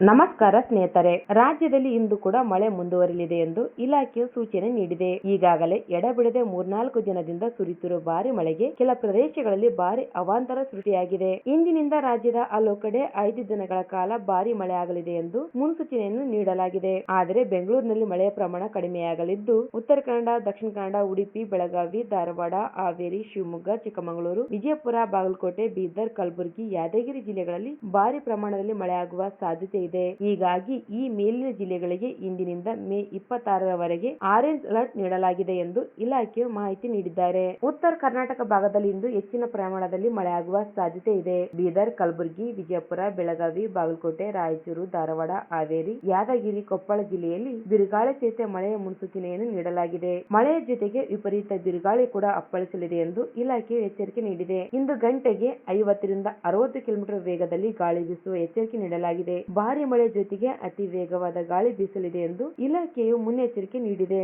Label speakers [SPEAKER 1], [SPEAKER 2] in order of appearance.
[SPEAKER 1] ನಮಸ್ಕಾರ ಸ್ನೇಹಿತರೆ, ರಾಜ್ಯದಲ್ಲಿ ಇಂದು ಕೂಡ ಮಳೆ ಮುಂದುವರಿಯಲಿದೆ ಎಂದು ಇಲಾಖೆಯು ಸೂಚನೆ ನೀಡಿದೆ. ಈಗಾಗಲೇ ಎಡಬಿಡದೆ ಮೂರ್ನಾಲ್ಕು ದಿನದಿಂದ ಸುರಿತಿರುವ ಭಾರಿ ಮಳೆಗೆ ಕೆಲ ಪ್ರದೇಶಗಳಲ್ಲಿ ಭಾರಿ ಅವಾಂತರ ಸೃಷ್ಟಿಯಾಗಿದೆ. ಇಂದಿನಿಂದ ರಾಜ್ಯದ ಹಲವು ಕಡೆ ಐದು ದಿನಗಳ ಕಾಲ ಭಾರಿ ಆಗಲಿದೆ ಎಂದು ಮುನ್ಸೂಚನೆಯನ್ನು ನೀಡಲಾಗಿದೆ. ಆದರೆ ಬೆಂಗಳೂರಿನಲ್ಲಿ ಮಳೆಯ ಪ್ರಮಾಣ ಕಡಿಮೆಯಾಗಲಿದ್ದು, ಉತ್ತರ ಕನ್ನಡ, ದಕ್ಷಿಣ ಕನ್ನಡ, ಉಡುಪಿ, ಬೆಳಗಾವಿ, ಧಾರವಾಡ, ಹಾವೇರಿ, ಶಿವಮೊಗ್ಗ, ಚಿಕ್ಕಮಗಳೂರು, ವಿಜಯಪುರ, ಬಾಗಲಕೋಟೆ, ಬೀದರ್, ಕಲಬುರಗಿ, ಯಾದಗಿರಿ ಜಿಲ್ಲೆಗಳಲ್ಲಿ ಭಾರಿ ಪ್ರಮಾಣದಲ್ಲಿ ಮಳೆಯಾಗುವ ಸಾಧ್ಯತೆ ಇದೆ. ಹೀಗಾಗಿ ಈ ಮೇಲಿನ ಜಿಲ್ಲೆಗಳಿಗೆ ಇಂದಿನಿಂದ ಮೇ ಇಪ್ಪತ್ತಾರರವರೆಗೆ ಆರೆಂಜ್ ಅಲರ್ಟ್ ನೀಡಲಾಗಿದೆ ಎಂದು ಇಲಾಖೆಯು ಮಾಹಿತಿ ನೀಡಿದ್ದಾರೆ. ಉತ್ತರ ಕರ್ನಾಟಕ ಭಾಗದಲ್ಲಿ ಇಂದು ಹೆಚ್ಚಿನ ಪ್ರಮಾಣದಲ್ಲಿ ಮಳೆಯಾಗುವ ಸಾಧ್ಯತೆ ಇದೆ. ಬೀದರ್, ಕಲಬುರಗಿ, ವಿಜಯಪುರ, ಬೆಳಗಾವಿ, ಬಾಗಲಕೋಟೆ, ರಾಯಚೂರು, ಧಾರವಾಡ, ಹಾವೇರಿ, ಯಾದಗಿರಿ, ಕೊಪ್ಪಳ ಜಿಲ್ಲೆಯಲ್ಲಿ ಬಿರುಗಾಳಿ ಸಹಿತ ಮಳೆಯ ಮುನ್ಸೂಚನೆಯನ್ನು ನೀಡಲಾಗಿದೆ. ಮಳೆಯ ಜೊತೆಗೆ ವಿಪರೀತ ಬಿರುಗಾಳಿ ಕೂಡ ಅಪ್ಪಳಿಸಲಿದೆ ಎಂದು ಇಲಾಖೆ ಎಚ್ಚರಿಕೆ ನೀಡಿದೆ. ಇಂದು ಗಂಟೆಗೆ ಐವತ್ತರಿಂದ ಅರವತ್ತು ಕಿಲೋಮೀಟರ್ ವೇಗದಲ್ಲಿ ಗಾಳಿ ಬೀಸುವ ಎಚ್ಚರಿಕೆ ನೀಡಲಾಗಿದೆ. ಭಾರಿ ಮಳೆ ಜೊತೆಗೆ ಅತಿ ವೇಗವಾದ ಗಾಳಿ ಬೀಸಲಿದೆ ಎಂದು ಇಲಾಖೆಯು ಮುನ್ನೆಚ್ಚರಿಕೆ ನೀಡಿದೆ.